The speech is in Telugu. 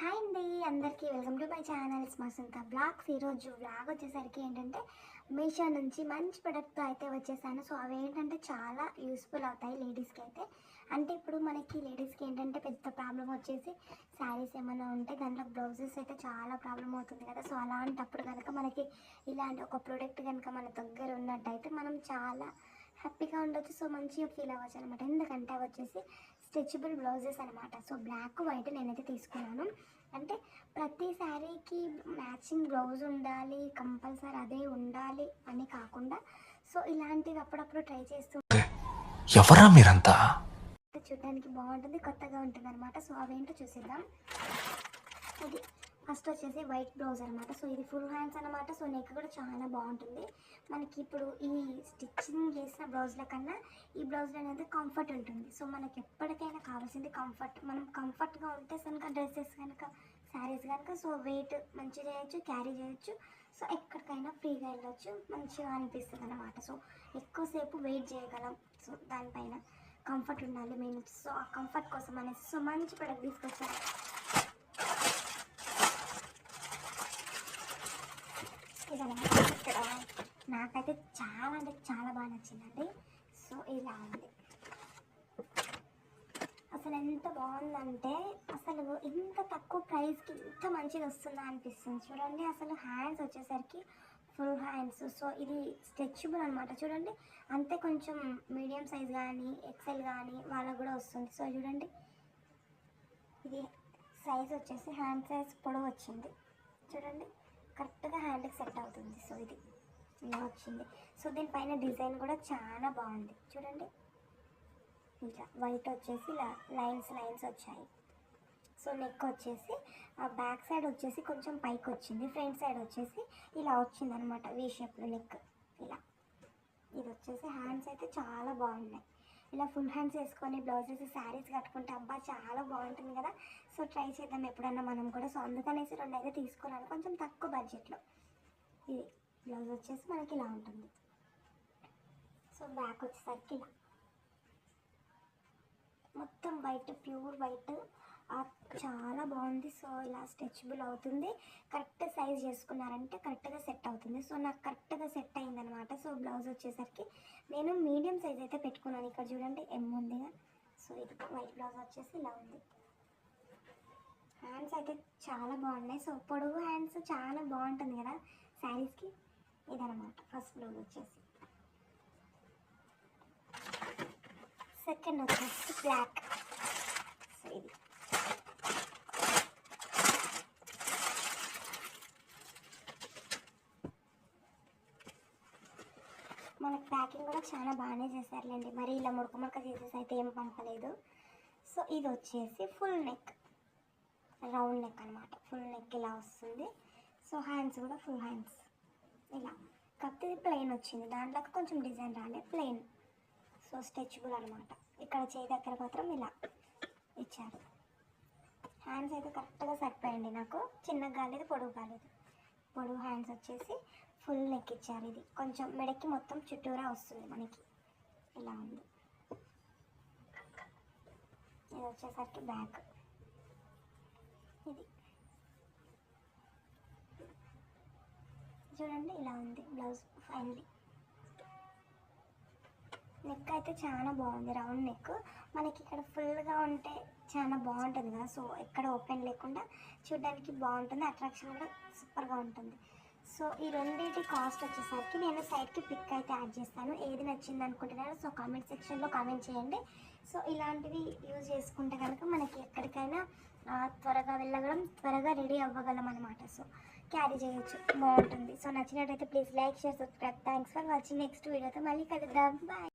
హాయ్ అండి అందరికీ వెల్కమ్ టు మై ఛానల్. స్మసంత బ్లాగ్స్. ఈరోజు బ్లాగ్ వచ్చేసరికి ఏంటంటే మీషో నుంచి మంచి ప్రొడక్ట్తో అయితే వచ్చేసాను. సో అవి ఏంటంటే చాలా యూస్ఫుల్ అవుతాయి లేడీస్కి అయితే. అంటే ఇప్పుడు మనకి లేడీస్కి ఏంటంటే పెద్ద ప్రాబ్లం వచ్చేసి శారీస్ ఏమైనా ఉంటే దాంట్లో బ్లౌజెస్ అయితే చాలా ప్రాబ్లం అవుతుంది కదా. సో అలాంటప్పుడు కనుక మనకి ఇలాంటి ఒక ప్రోడక్ట్ కనుక మన దగ్గర ఉన్నట్టయితే మనం చాలా హ్యాపీగా ఉండొచ్చు. సో మంచిగా ఫీల్ అవ్వచ్చు అనమాట ఎందుకంటే అవి వచ్చేసి స్ట్రెచబుల్ బ్లౌజెస్ అనమాట సో బ్లాక్ వైట్ నేనైతే తీసుకున్నాను. అంటే ప్రతి శారీకి మ్యాచింగ్ బ్లౌజ్ ఉండాలి కంపల్సరీ అదే ఉండాలి అని కాకుండా సో ఇలాంటివి అప్పుడప్పుడు ట్రై చేస్తూ ఎవరా మీరంతా? చూడడానికి బాగుంటుంది కొత్తగా ఉంటుంది అనమాట సో అవేంటో చూసేద్దాం. ఇది ఫస్ట్ వచ్చేసి వైట్ బ్లౌజ్ అనమాట సో ఇది ఫుల్ హ్యాండ్స్ అనమాట సో నెక్ కూడా చాలా బాగుంటుంది. మనకి ఇప్పుడు ఈ స్టిచ్చింగ్ చేసిన బ్లౌజ్ల కన్నా ఈ బ్లౌజ్లో అనేది కంఫర్ట్ ఉంటుంది. సో మనకి ఎప్పటికైనా కావాల్సింది కంఫర్ట్ మనం కంఫర్ట్గా ఉంటే కనుక డ్రెస్సెస్ కనుక శారీస్ కనుక సో వెయిట్ మంచిగా చేయొచ్చు క్యారీ చేయొచ్చు. సో ఎక్కడికైనా ఫ్రీగా వెళ్ళొచ్చు. మంచిగా అనిపిస్తుంది అనమాట సో ఎక్కువసేపు వెయిట్ చేయగలం. సో దానిపైన కంఫర్ట్ ఉండాలి మెయిన్ సో ఆ కంఫర్ట్ కోసం అనేసి సో మంచి ప్రొడక్ట్ తీసుకొచ్చారు. ఇదన్నమాట ఇక్కడ నాకైతే చాలా అంటే చాలా బాగా నచ్చిందండి. సో ఇలా ఉంది. అసలు ఎంత బాగుందంటే అసలు ఇంత తక్కువ ప్రైస్కి ఇంత మంచిది వస్తుందా అనిపిస్తుంది. చూడండి అసలు హ్యాండ్స్ వచ్చేసరికి ఫుల్ హ్యాండ్స్ సో ఇది స్ట్రెచబుల్ అనమాట చూడండి అంతే కొంచెం మీడియం సైజ్ కానీ ఎక్సెల్ కానీ వాళ్ళకు కూడా వస్తుంది. సో చూడండి ఇది సైజ్ వచ్చేసి హ్యాండ్ సైజ్ పొడవు వచ్చింది. చూడండి కరెక్ట్గా హ్యాండ్కి సెట్ అవుతుంది. సో ఇది ఇలా వచ్చింది. సో దీనిపైన డిజైన్ కూడా చాలా బాగుంది. చూడండి. ఇంకా వైట్ వచ్చేసి ఇలా లైన్స్ లైన్స్ వచ్చాయి. సో నెక్ వచ్చేసి ఆ బ్యాక్ సైడ్ వచ్చేసి కొంచెం పైకి వచ్చింది. ఫ్రంట్ సైడ్ వచ్చేసి ఇలా వచ్చింది అనమాట వీ షేప్లో నెక్. ఇలా. ఇది వచ్చేసి హ్యాండ్స్ అయితే చాలా బాగున్నాయి. ఇలా ఫుల్ హ్యాండ్స్ వేసుకొని బ్లౌజెస్ శారీస్ కట్టుకుంటే అబ్బా చాలా బాగుంటుంది కదా. సో ట్రై చేద్దాం ఎప్పుడన్నా మనం కూడా. సో అందుకనేసి రెండు అయితే తీసుకున్నాను. కొంచెం తక్కువ బడ్జెట్లో ఇది బ్లౌజ్ వచ్చేసి మనకి ఇలా ఉంటుంది. సో బ్యాక్ వచ్చేసరికి ఇలా మొత్తం వైట్ ప్యూర్ వైట్ చాలా బాగుంది. సో ఇలా స్ట్రెచబుల్ అవుతుంది. కరెక్ట్ సైజ్ చేసుకున్నారంటే కరెక్ట్గా సెట్ అవుతుంది. సో నాకు కరెక్ట్గా సెట్ అయిందనమాట సో బ్లౌజ్ వచ్చేసరికి నేను మీడియం సైజ్ అయితే పెట్టుకున్నాను. ఇక్కడ చూడండి ఎమ్ ఉందిగా సో ఇది వైట్ బ్లౌజ్ వచ్చేసి ఇలా ఉంది. హ్యాండ్స్ అయితే చాలా బాగున్నాయి. సో పొడవు హ్యాండ్స్ చాలా బాగుంటుంది కదా శారీస్కి. ఇదనమాట ఫస్ట్ బ్లౌజ్ వచ్చేసి. సెకండ్ వచ్చేసి బ్లాక్ సో ఇది మనకి ప్యాకింగ్ కూడా చాలా బాగానే చేశారులేండి. మరి ఇలా ముడక ముడక చేసేసి అయితే ఏం పంపలేదు. సో ఇది వచ్చేసి ఫుల్ నెక్ రౌండ్ నెక్ అనమాట ఫుల్ నెక్ ఇలా వస్తుంది. సో హ్యాండ్స్ కూడా ఫుల్ హ్యాండ్స్. ఇలా. కాకపోతే ఇది ప్లెయిన్ వచ్చింది. దాంట్లోకి కొంచెం డిజైన్ రాలే. ప్లెయిన్. సో స్ట్రెచబుల్ అనమాట ఇక్కడ చేయి దగ్గర మాత్రం ఇలా ఇచ్చారు. హ్యాండ్స్ అయితే కరెక్ట్గా సరిపోయండి నాకు. చిన్నగా కాలేదు పొడవు కాలేదు పొడవు హ్యాండ్స్ వచ్చేసి ఫుల్ నెక్ ఇచ్చారు ఇది. కొంచెం మెడకి మొత్తం చుట్టూరా వస్తుంది మనకి. ఇలా ఉంది. ఇది వచ్చేసరికి బ్యాక్ ఇది. చూడండి ఇలా ఉంది. బ్లౌజ్ ఫైనలీ నెక్ అయితే చాలా బాగుంది. రౌండ్ నెక్ మనకి ఇక్కడ ఫుల్గా ఉంటే చాలా బాగుంటుంది కదా. సో ఎక్కడ ఓపెన్ లేకుండా చూడడానికి బాగుంటుంది. అట్రాక్షన్ కూడా సూపర్గా ఉంటుంది. సో ఈ రెండింటి కాస్ట్ వచ్చేసరికి నేను సైడ్కి పిక్ అయితే యాడ్ చేస్తాను. ఏది నచ్చింది అనుకుంటున్నారో సో కామెంట్ సెక్షన్లో కామెంట్ చేయండి. సో ఇలాంటివి యూజ్ చేసుకుంటే కనుక మనకి ఎక్కడికైనా త్వరగా వెళ్ళగలం త్వరగా రెడీ అవ్వగలం అనమాట సో క్యారీ చేయొచ్చు. బాగుంటుంది. సో నచ్చినట్టయితే please like share subscribe thanks for watching next వీడియోతో మళ్ళీ కలుద్దాం. బాయ్